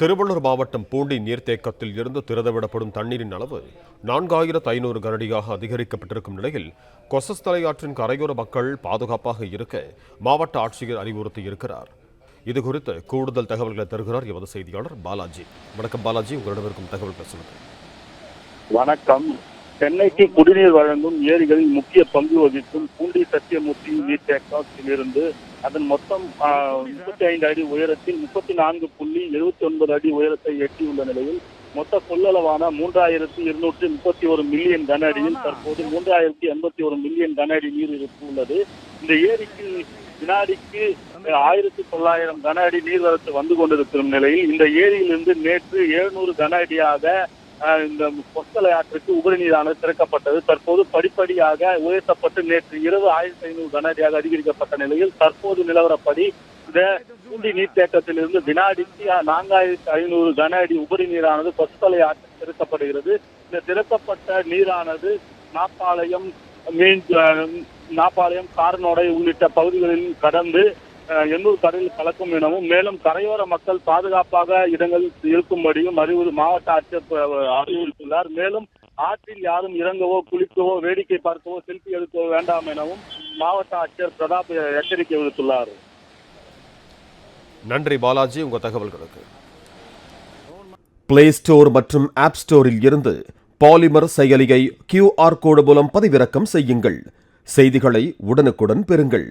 திருவள்ளூர் மாவட்டம் பூண்டி நீர்த்தேக்கத்தில் இருந்து திறந்துவிடப்படும் தண்ணீரின் அளவு நான்காயிரத்து ஐநூறு கனடியாக அதிகரிக்கப்பட்டிருக்கும் நிலையில் கொசஸ் தலையாற்றின் கரையோர மக்கள் பாதுகாப்பாக இருக்க மாவட்ட ஆட்சியர் அறிவுறுத்தி இருக்கிறார். இது குறித்து கூடுதல் தகவல்களை தருகிறார் எமது செய்தியாளர் பாலாஜி. வணக்கம் பாலாஜி உங்களிடம் இருக்கும் தகவல் சொல்லுங்கள் வணக்கம். சென்னைக்கு குடிநீர் வழங்கும் ஏரிகளில் முக்கிய பங்கு வகிக்கும் பூண்டி சத்தியமூர்த்தி நீர்த்தேக்கத்திலிருந்து அதன் மொத்தம் முப்பத்தி ஐந்து அடி உயரத்தில் முப்பத்தி நான்கு புள்ளி எழுபத்தி ஒன்பது அடி உயரத்தை எட்டியுள்ள நிலையில் மொத்த கொள்ளளவான மூன்றாயிரத்தி இருநூற்றி முப்பத்தி ஒரு மில்லியன் கன அடியில் தற்போது மூன்றாயிரத்தி எண்பத்தி ஒரு மில்லியன் கன அடி நீர் இருப்பு உள்ளது. இந்த ஏரிக்கு வினாடிக்கு ஆயிரத்தி தொள்ளாயிரம் கன அடி நீர்வரத்து வந்து கொண்டிருக்கும் நிலையில் இந்த ஏரியிலிருந்து நேற்று எழுநூறு கன அடியாக இந்த கொத்தலை ஆற்றுக்கு உபரி நீரானது திறக்கப்பட்டது. தற்போது படிப்படியாக உயர்த்தப்பட்டு நேற்று இரவு ஆயிரத்தி ஐநூறு கன அடியாக அதிகரிக்கப்பட்ட நிலையில் தற்போது நிலவரப்படி இந்த பூண்டி நீர்த்தேக்கத்திலிருந்து வினாடிக்கு நான்காயிரத்தி ஐநூறு கன அடி உபரி நீரானது கொத்தலை ஆற்று திறக்கப்படுகிறது. இந்த திறக்கப்பட்ட நீரானது நாப்பாளையம் மீன் நாப்பாளையம் காரனோடை உள்ளிட்ட பகுதிகளில் கடந்து எண்ணூர் கரையில் கலக்கும் எனவும் மேலும் கரையோர மக்கள் பாதுகாப்பாக இடங்களில் இருக்கும்படியும் அறிவுறு மாவட்ட ஆட்சியர் அஹ், அறிவுறுத்தியுள்ளார். மேலும் ஆற்றில் யாரும் இறங்கவோ குளிக்கவோ வேடிக்கை பார்க்கவோ செல்ஃபி எடுக்கவோ வேண்டாம் எனவும் மாவட்ட ஆட்சியர் பிரதாப் எச்சரிக்கை விடுத்துள்ளார். நன்றி பாலாஜி உங்கள் தகவல்களுக்கு. பிளே ஸ்டோர் மற்றும் ஆப் ஸ்டோரில் இருந்து பாலிமர் செயலியை கியூஆர் கோடு மூலம் பதிவிறக்கம் செய்யுங்கள். செய்திகளை உடனுக்குடன் பெறுங்கள்.